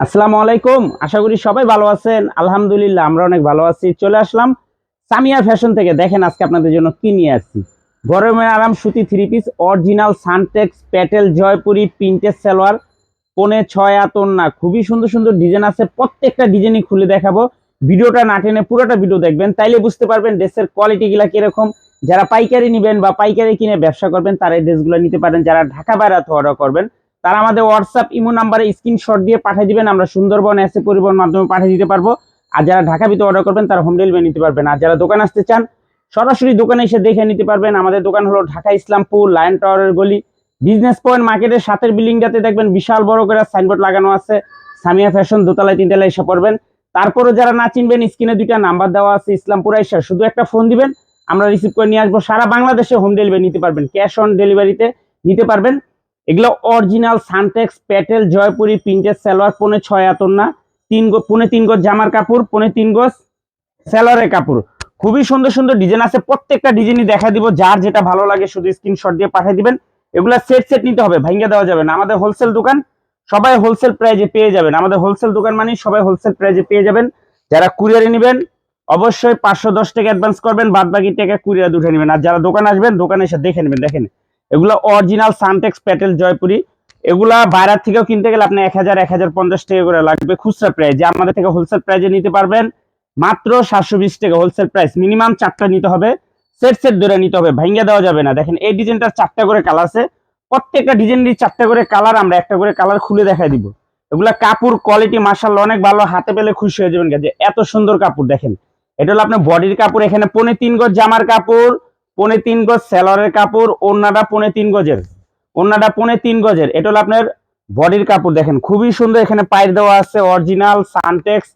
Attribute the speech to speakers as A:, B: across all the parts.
A: আসসালামু আলাইকুম। আশা করি সবাই ভালো আছেন। আলহামদুলিল্লাহ, আমরা অনেক ভালো আছি। চলে আসলাম সামিয়া ফ্যাশন থেকে। দেখেন আজকে আপনাদের জন্য কি নিয়ে আসছি। গরমের আরাম সুতি three piece original Suntex Patel Jaipuri printed salwar পনে ছয় আতন না খুবই সুন্দর সুন্দর ডিজাইন আছে। প্রত্যেকটা ডিজাইনই খুলে দেখাবো। ভিডিওটা না টেনে পুরোটা ভিডিও দেখবেন। তাইলে বুঝতে পারবেন ড্রেসের কোয়ালিটি গুলা কীরকম। যারা পাইকারি নেবেন বা পাইকারি কিনে ব্যবসা করবেন, তারা এই ড্রেসগুলো নিতে পারেন। যারা ঢাকা বাইরে অর্ডার করবেন তারা আমাদের হোয়াটসঅ্যাপ ইমো নাম্বারে স্ক্রিনশট দিয়ে পাঠিয়ে দিবেন, আমরা সুন্দরবন এসে পরিবহন মাধ্যমে পাঠিয়ে দিতে পারব। আর যারা ঢাকা ভিতরে অর্ডার করবেন, তারা হোম ডেলিভারি নিতে পারবেন। আর যারা দোকান আসতে চান, সরাসরি দোকানে এসে দেখে নিতে পারবেন, আমাদের দোকান হলো ঢাকা ইসলামপুর লায়ন টাওয়ারের গলি। বিজনেস পয়েন্ট মার্কেটের সাথের বিল্ডিংটাতে দেখবেন বিশাল বড় করে সাইনবোর্ড লাগানো আছে। সামিয়া ফ্যাশন দোতলায়, তিনতলায় এসে পড়বেন। তারপরে যারা না চিনবেন স্ক্রিনে দুইটা নাম্বার দেওয়া আছে, ইসলামপুর এসে শুধু একটা ফোন দিবেন, আমরা রিসিভ করে নিয়ে আসব। সারা বাংলাদেশে হোম ডেলিভারি নিতে পারবেন। ক্যাশ অন ডেলিভারিতে নিতে পারবেন। এগুলো original Suntex Patel Jaipuri printed salwar পনে ছয় আতর না, তিন গো পনে তিন গজ জামার কাপড়, পনে তিন গজ সালোয়ারের কাপড়। খুবই সুন্দর সুন্দর ডিজাইন আছে, প্রত্যেকটা ডিজাইনই দেখা দিব, যার যেটা ভালো লাগে শুধু স্ক্রিনশট দিয়ে পাঠিয়ে দিবেন। এগুলা সেট সেট নিতে হবে ভাঙ্গে দেওয়া যাবে না। আমাদের হোলসেল দোকান, সবাই হোলসেল প্রাইজে পেয়ে যাবেন। আমাদের হোলসেল দোকান মানে সবাই হোলসেল প্রাইজে পেয়ে যাবেন। যারা কুরিয়ারে নেবেন, অবশ্যই পাঁচশো দশ টাকা অ্যাডভান্স করবেন বাদ বাকি টাকা কুরিয়ারে উঠে নেবেন। আর যারা দোকান আসবেন, দোকানে এসে দেখে নেবেন, দেখেন। এগুলো অরিজিনাল সানটেক্স প্যাটেল জয়পুরি এগুলা বাইরের থেকেও কিনতে গেলে আপনি এক হাজার এক হাজার পঞ্চাশ টাকা করে লাগবে খুচরা প্রাইস যে আমাদের থেকে হোলসেল প্রাইজে নিতে পারবেন, মাত্র সাতশো বিশ টাকা হোলসেল প্রাইস মিনিমাম চারটা নিতে হবে সেট সেট ধরে নিতে হবে, ভাঙ্গা দেওয়া যাবে না। দেখেন, এই ডিজাইনটার চারটা করে কালার আছে। প্রত্যেকটা ডিজাইনেরই চারটা করে কালার আমরা একটা করে কালার খুলে দেখাই দিব। এগুলা কাপড় কোয়ালিটি মার্শাল অনেক ভালো, হাতে পেলে খুশি হয়ে যাবেন। যে এত সুন্দর কাপড়, দেখেন। এটা হলো আপনার বডির কাপড়, এখানে পনে তিন গজ জামার কাপড় পনে তিন গজ সেলরের কাপড়, ওড়নাটা পনে তিন গজের। ওড়নাটা পনে তিন গজের। এটা হলো আপনার বডির কাপড়, দেখেন। খুবই সুন্দর এখানে পায়ের দেওয়া আছে original Suntex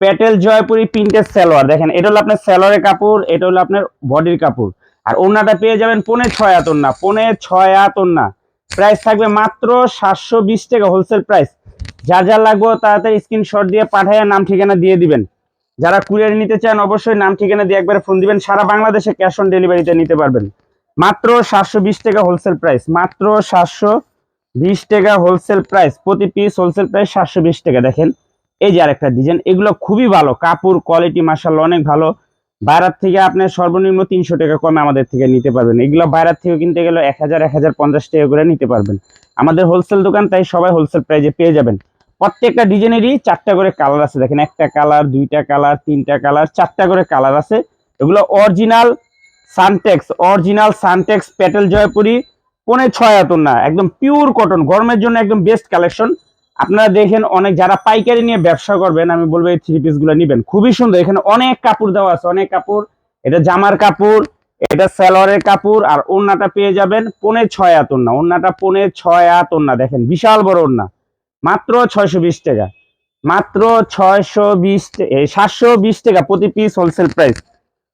A: Patel Jaipuri printed salwar দেখেন। এটা হলো আপনার সালোয়ারের কাপড়, এটা হলো আপনার বডির কাপড়। আর ওড়নাটা পেয়ে যাবেন পনে ছয় আতর না পনে ছয় আত না প্রাইস থাকবে মাত্র সাতশো বিশ টাকা হোলসেল প্রাইস যা যা লাগবে তাড়াতাড়ি স্ক্রিনশট দিয়ে পাঠায় নাম ঠিকানা দিয়ে দিবেন। যারা কুরিয়ার নিতে চান, অবশ্যই নাম ঠিকানা দিয়ে একবার ফোন দিবেন। সারা বাংলাদেশে ক্যাশ অন ডেলিভারিতে নিতে পারবেন। মাত্র সাতশো বিশ টাকা হোলসেল প্রাইস। মাত্র সাতশো বিশ টাকা হোলসেল প্রাইস। প্রতি পিস হোলসেল প্রাইস সাতশো বিশ টাকা। দেখেন, এই যে আরেকটা ডিজাইন, এগুলো খুবই ভালো। কাপড় কোয়ালিটি মার্শাল অনেক ভালো। বাইরের থেকে আপনি সর্বনিম্ন তিনশো টাকা কমে আমাদের থেকে নিতে পারবেন। এগুলো বাইরের থেকে কিনতে গেলে এক হাজার এক হাজার পঞ্চাশ টাকা করে নিতে পারবেন। আমাদের হোলসেল দোকান, তাই সবাই হোলসেল প্রাইজে পেয়ে যাবেন। প্রত্যেকটা ডিজাইনেরই চারটা করে কালার আছে। দেখেন একটা কালার, দুইটা কালার, তিনটা কালার, চারটা করে কালার আছে। এগুলো original Suntex original Suntex Patel Jaipuri পনে ছয় আতন না, একদম পিওর কটন গরমের জন্য একদম বেস্ট কালেকশন আপনারা দেখেন অনেক, যারা পাইকারি নিয়ে ব্যবসা করবেন, আমি বলব এই থ্রি পিসগুলো নিবেন। খুবই সুন্দর, এখানে অনেক কাপড় দেওয়া আছে, অনেক কাপড়। এটা জামার কাপড়, এটা স্যালোয়ারের কাপড়, আর ওড়নাটা পেয়ে যাবেন পনে ছয় আতন না, ওড়নাটা পনে ছয় আতন না, দেখেন বিশাল বড় ওড়না। মাত্র ছয়শো বিশ টাকা। মাত্র ছয়শো বিশ সাতশো বিশ টাকা প্রতি piece wholesale price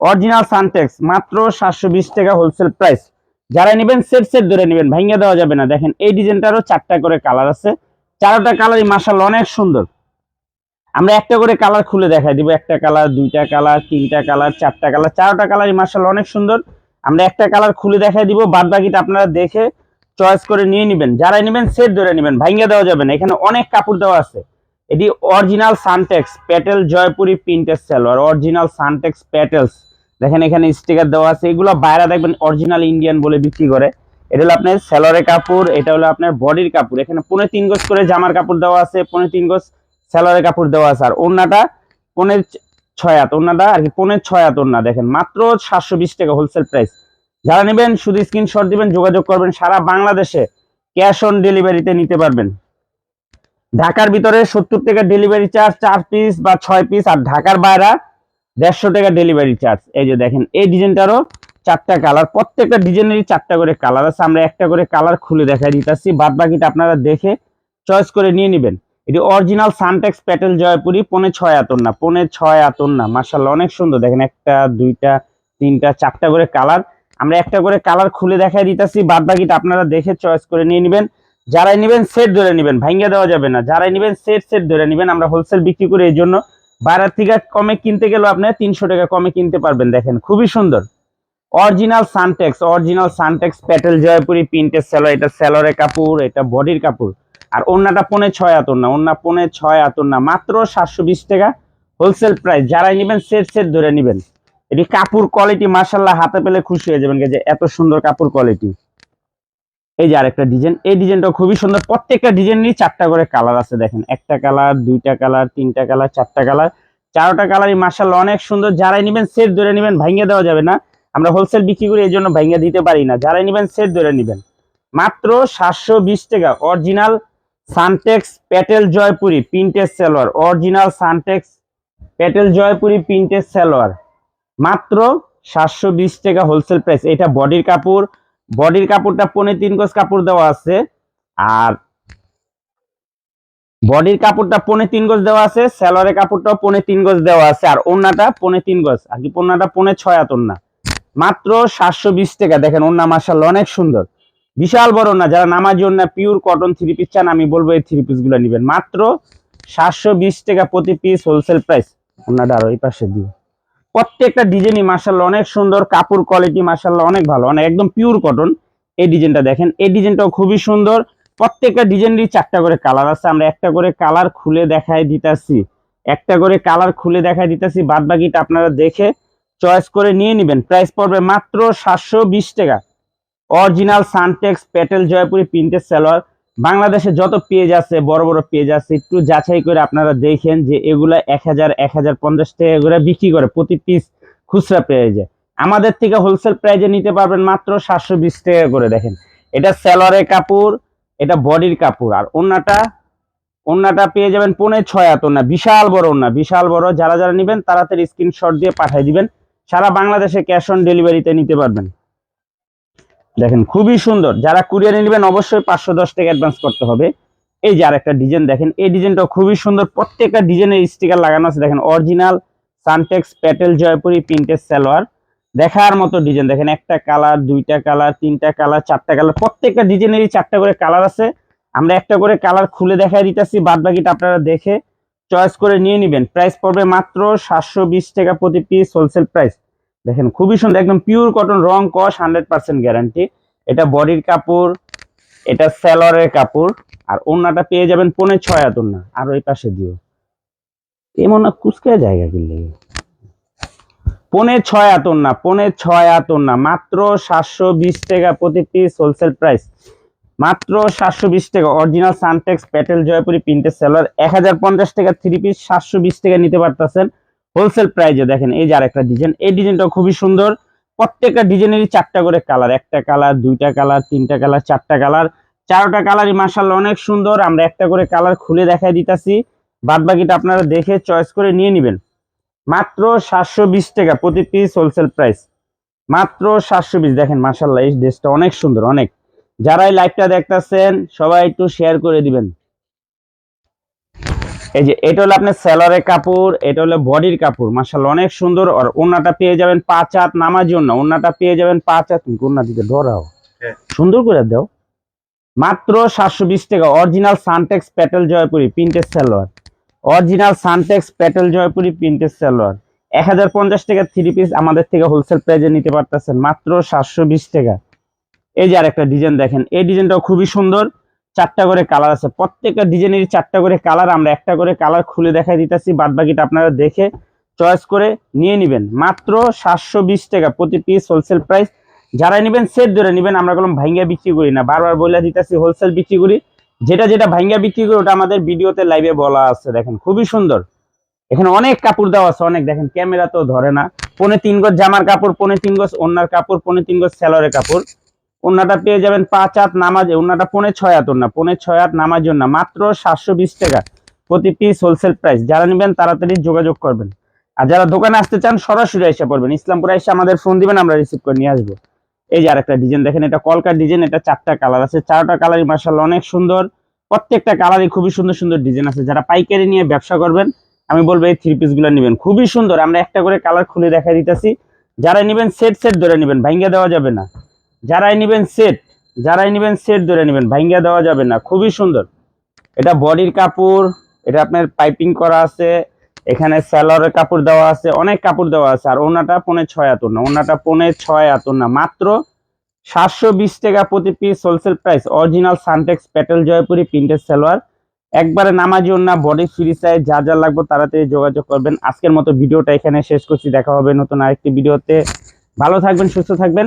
A: original Suntex মাত্র সাতশো বিশ টাকা হোলসেল প্রাইস যারা নেবেন সেট সেট ধরে নেবেন ভাঙ্গা দেওয়া যাবে না। দেখেন, এই ডিজাইনটারও চারটা করে কালার আছে। চারটা কালারই মাসাল অনেক সুন্দর। আমরা একটা করে কালার খুলে দেখাই দিব। একটা কালার দুইটা কালার তিনটা কালার চারটা কালার চারটা কালারই মাসাল অনেক সুন্দর। আমরা একটা কালার খুলে দেখাই দিব। বাদ বাকিটা আপনারা দেখে চয়েস করে নিয়ে নেবেন। যারা নেবেন সেট ধরে নেবেন। ভাঙ্গা দেওয়া যাবে না। এখানে অনেক কাপড় দেওয়া আছে। এটি original Suntex Patel Jaipuri printed salwar original Suntex Patels দেখেন এখানে স্টিকার দেওয়া আছে। এগুলো বাইরে দেখবেন অরিজিনাল ইন্ডিয়ান বলে বিক্রি করে। এটা হলো আপনার স্যালোয়ারের কাপড়, এটা হলো আপনার বডির কাপড়। এখানে পনে তিন গজ করে জামার কাপড় দেওয়া আছে, পনে তিন গজ স্যালোয়ারের কাপড় দেওয়া আছে। আর ওড়নাটা পনেরো ছয় হাত, ওড়নাটা আর কি পনেরো ছয় হাত ওড়না। দেখেন মাত্র সাতশো বিশ টাকা হোলসেল প্রাইস যারা নেবেন, শুধু স্ক্রিনশট দিবেন, যোগাযোগ করবেন, সারা বাংলাদেশে ক্যাশ অন ডেলিভারিতে নিতে পারবেন। ঢাকার ভিতরে সত্তর টাকা ডেলিভারি চার্জ চার পিস বা ছয় পিস আর ঢাকার বাইরা দেড়শো টাকা ডেলিভারি চার্জ এই যে দেখেন, এই ডিজাইনটারও চারটা কালার প্রত্যেকটা ডিজাইনেরই চারটা করে কালার আছে। আমরা একটা করে কালার খুলে দেখাই দিতেছি, বাদ বাকিটা আপনারা দেখে চয়েস করে নিয়ে নেবেন। এটি অরিজিনাল সানটেক্স প্যাটেল জয়পুরি পনে ছয় আতর না, পনে ছয় আতর না মার্শাল অনেক সুন্দর। দেখেন একটা, দুইটা, তিনটা, চারটা করে কালার আমরা একটা করে কালার খুলে দেখাই দিতেছি বাদ বাকিটা আপনারা দেখে চয়েস করে নিয়ে নেবেন। যারাই নেবেন সেট ধরে নেবেন ভাঙ্গা দেওয়া যাবে না। যারাই নেবেন সেট সেট ধরে নেবেন, আমরা হোলসেল বিক্রি করি এই জন্য। বাইরের থেকে কমে কিনতে গেলেও আপনি তিনশো টাকা কমে কিনতে পারবেন, দেখেন, খুবই সুন্দর। Original Suntex original Suntex Patel Jaipuri প্রিন্টের স্যালোয়ার এটা স্যালোয়ারের কাপড়, এটা বডির কাপড়। আর অন্যটা পনে ছয় আতর না অন্য পনে ছয় আতর না, মাত্র সাতশো বিশ টাকা। হোলসেল প্রাইস যারাই নেবেন সেট সেট ধরে নেবেন। এটি কাপড় কোয়ালিটি মার্শাল্লাহ হাতে পেলে খুশি হয়ে যাবেন যে এত সুন্দর কাপড় কোয়ালিটি এই যে আরেকটা ডিজাইন এই ডিজাইনটা খুবই সুন্দর। প্রত্যেকটা ডিজাইনেরই চারটা করে কালার আছে দেখেন। একটা কালার দুইটা কালার তিনটা কালার চারটা কালার চারোটা কালারই মার্শাল্লাহ অনেক সুন্দর। যারাই নেবেন সেট ধরে নেবেন ভাঙ্গে দেওয়া যাবে না। আমরা হোলসেল বিক্রি করি, এই জন্য ভাঙ্গে দিতে পারি না। যারাই নেবেন সেট ধরে নেবেন। মাত্র সাতশো বিশ টাকা। অরিজিনাল সানটেক্স প্যাটেল জয়পুরি প্রিন্টের সালোয়ার অরিজিনাল সানটেক্স প্যাটেল জয়পুরি প্রিন্টের সালোয়ার মাত্র সাতশো বিশ টাকা হোলসেল প্রাইস এটা বডির কাপড়। বডির কাপড়টা পনে তিন গজ কাপড় দেওয়া আছে। আর বডির কাপড়টা পনে তিন গজ দেওয়া আছে স্যালোয়ারের কাপড়টাও পনে তিন গজ দেওয়া আছে, আর ওন্নাটা পনে তিন গজ। আর কি ওন্নাটা পনে ছয় আতর না মাত্র সাতশো বিশ টাকা। দেখেন ওন্না মার্শাল অনেক সুন্দর। বিশাল বড় না যারা নামাজি ওন্না পিওর কটন থ্রি পিস চান, আমি বলব এই থ্রি পিসগুলো নেবেন। মাত্র সাতশো বিশ টাকা প্রতি পিস হোলসেল প্রাইস ওন্নাটা আরও এই পাশে দিও। প্রত্যেকটা ডিজাইনই মার্শাল্লাহ অনেক সুন্দর, কাপড় কোয়ালিটি মার্শাল্লাহ অনেক ভালো অনেক একদম পিওর কটন এই ডিজাইনটা দেখেন, এই ডিজাইনটাও খুবই সুন্দর। প্রত্যেকটা ডিজাইনেরই চারটা করে কালার আছে, আমরা একটা করে কালার খুলে দেখায় দিতাছি। একটা করে কালার খুলে দেখায় দিতাছি বাদ বাকিটা আপনারা দেখে চয়েস করে নিয়ে নেবেন। প্রাইস পড়বে মাত্র সাতশো বিশ টাকা। অরিজিনাল সানটেক্স প্যাটেল জয়পুরি প্রিন্টের সালোয়ার বাংলাদেশে যত পেজ আছে, বড় বড় পেজ আছে, একটু যাচাই করে আপনারা দেখেন যে এগুলা এক হাজার এক হাজার পঞ্চাশ টাকা করে বিক্রি করে প্রতি পিস খুচরা প্রাইজে আমাদের থেকে হোলসেল প্রাইজে নিতে পারবেন মাত্র সাতশো বিশ টাকা করে, দেখেন। এটা স্যালোয়ারের কাপড়, এটা বডির কাপড়, আর ওন্নাটা ওন্নাটা পেয়ে যাবেন পনে ছয় হাত ওন্না, বিশাল বড় ওন্না, বিশাল বড়। যারা যারা নেবেন, তাড়াতাড়ি স্ক্রিনশট দিয়ে পাঠিয়ে দিবেন। সারা বাংলাদেশে ক্যাশ অন ডেলিভারিতে নিতে পারবেন। দেখেন খুবই সুন্দর। যারা কুরিয়ারে নেবেন অবশ্যই পাঁচশো দশ টাকা অ্যাডভান্স করতে হবে। এই যে আরেকটা ডিজাইন দেখেন, এই ডিজাইনটা খুবই সুন্দর। প্রত্যেকটা ডিজাইনের স্টিকার লাগানো আছে। দেখেন অরিজিনাল সানটেক্স প্যাটেল জয়পুরি প্রিন্টের সালোয়ার দেখার মতো ডিজাইন দেখেন একটা কালার দুইটা কালার তিনটা কালার চারটা কালার প্রত্যেকটা ডিজাইনেরই চারটা করে কালার আছে। আমরা একটা করে কালার খুলে দেখাই দিতেছি। বাদ বাকিটা আপনারা দেখে চয়েস করে নিয়ে নেবেন। প্রাইস পড়বে মাত্র সাতশো বিশ টাকা প্রতি পিস হোলসেল প্রাইস দেখেন, খুবই সুন্দর, একদম পিওর কটন রং কস হান্ড্রেড পার্সেন্ট গ্যারান্টি এটা বডির কাপড়, এটা স্যালোয়ারের কাপড়, আর ওন্নাটা পেয়ে যাবেন পনে ছয় হাত ওন্না আর ওই পাশে দিও। এমন না কুচকে জায়গা কিনলে পনে ছয় আতর না পনে ছয় আতর না মাত্র সাতশো বিশ টাকা প্রতি পিস হোলসেল প্রাইস মাত্র সাতশো বিশ টাকা অরিজিনাল সানটেক্স প্যাটেল জয়পুরি প্রিন্টের সেলার এক হাজার পঞ্চাশ টাকা থ্রি পিস সাতশো বিশ টাকা নিতে পারতেছেন। হোলসেল প্রাইজে দেখেন, এই যে আরেকটা ডিজাইন এই ডিজাইনটাও খুবই সুন্দর। প্রত্যেকটা ডিজাইনেরই চারটা করে কালার একটা কালার দুইটা কালার তিনটা কালার চারটা কালার চারোটা কালারই মার্শাল্লাহ অনেক সুন্দর। আমরা একটা করে কালার খুলে দেখাই দিতাছি। বাদ বাকিটা আপনারা দেখে চয়েস করে নিয়ে নেবেন। মাত্র সাতশো বিশ টাকা প্রতি পিস হোলসেল প্রাইস মাত্র সাতশো বিশ, দেখেন মার্শাল্লাহ এই ড্রেসটা অনেক সুন্দর, অনেক। যারা এই লাইভটা দেখতেছেন, সবাই একটু শেয়ার করে দিবেন। এই যে এটা হলো আপনার স্যালোয়ারের কাপড় এটা হলো বডির কাপড়। মার্শাল্লাহ অনেক সুন্দর। আর ওনাটা পেয়ে যাবেন পাঁচ হাত নামার জন্য। ওনাটা পেয়ে যাবেন পাঁচ হাত। তুমি দিকে ডরাও
B: হ্যাঁ।
A: সুন্দর করে দাও। মাত্র সাতশো বিশ টাকা। অরিজিনাল সানটেক্স প্যাটেল জয়পুরি প্রিন্টের সালোয়ার। অরিজিনাল সানটেক্স প্যাটেল জয়পুরি প্রিন্টের সালোয়ার। এক হাজার পঞ্চাশ টাকা থ্রি পিস আমাদের থেকে হোলসেল প্রাইজে নিতে পারতেছেন। মাত্র সাতশো বিশ টাকা। এই যে আরেকটা ডিজাইন দেখেন। এই ডিজাইনটাও খুবই সুন্দর। চারটা করে কালার আছে। প্রত্যেকটা ডিজাইনের চারটা করে কালার আমরা একটা করে কালার খুলে দেখাই দিতেছি বাদ বাকিটা আপনারা দেখে চয়েস করে নিয়ে নেবেন। মাত্র সাতশো বিশ টাকা প্রতি পিস হোলসেল প্রাইস যারা নেবেন সেট ধরে নেবেন, আমরা কোনো ভাঙ্গা বিক্রি করি না। বারবার বলে দিতেছি হোলসেল বিক্রি করি। যেটা যেটা ভাঙ্গা বিক্রি করি, ওটা আমাদের ভিডিওতে লাইভে বলা আছে। দেখেন, খুবই সুন্দর। এখানে অনেক কাপড় দেওয়া আছে, অনেক। দেখেন ক্যামেরা তো ধরে না। পনে তিন গজ জামার কাপড়, পনে তিন গজ ওনার কাপড়, পনে তিন গজ স্যালোয়ারের কাপড়। ওনাটা পেয়ে যাবেন পাঁচ হাত নামাজ। ওনাটা পনে ছয় হাত ওনা পনে ছয় হাত নামাজ না, মাত্র সাতশো বিশ টাকা প্রতি পিস হোলসেল প্রাইস যারা নেবেন তাড়াতাড়ি যোগাযোগ করবেন। আর যারা দোকানে আসতে চান, সরাসরি এসে পড়বেন। ইসলামপুরে এসে আমাদের ফোন দিবেন, আমরা রিসিভ করে নিয়ে আসব। এই যে আরেকটা ডিজাইন দেখেন এটা কলকার ডিজাইন এটা চারটা কালার আছে। চারটা কালারই মার্শাল্লাহ অনেক সুন্দর। প্রত্যেকটা কালারই খুবই সুন্দর সুন্দর ডিজাইন আছে। যারা পাইকারি নিয়ে ব্যবসা করবেন, আমি বলব এই থ্রি পিসগুলো নেবেন। খুবই সুন্দর। আমরা একটা করে কালার খুলে দেখা দিতেছি। যারা নেবেন সেট সেট ধরে নেবেন। ভাঙ্গা দেওয়া যাবে না। যারাই নেবেন সেট যারাই নেবেন সেট ধরে নেবেন ভাঙ্গা দেওয়া যাবে না। খুবই সুন্দর। এটা বডির কাপড়, এটা আপনার পাইপিং করা আছে, এখানে স্যালোয়ারের কাপড় দেওয়া আছে, অনেক কাপড় দেওয়া আছে। আর ওনাটা পনে ছয় আতর না, ওনাটা পনে ছয় আতর না, মাত্র সাতশো বিশ টাকা প্রতি piece wholesale price original Suntex Patel Jaipuri printed salwar একবারে নামাজি না বডি ফ্রি সাইজ যা যা লাগবে তাড়াতাড়ি যোগাযোগ করবেন। আজকের মতো ভিডিওটা এখানে শেষ করছি, দেখা হবে নতুন আরেকটি ভিডিওতে। ভালো থাকবেন, সুস্থ থাকবেন।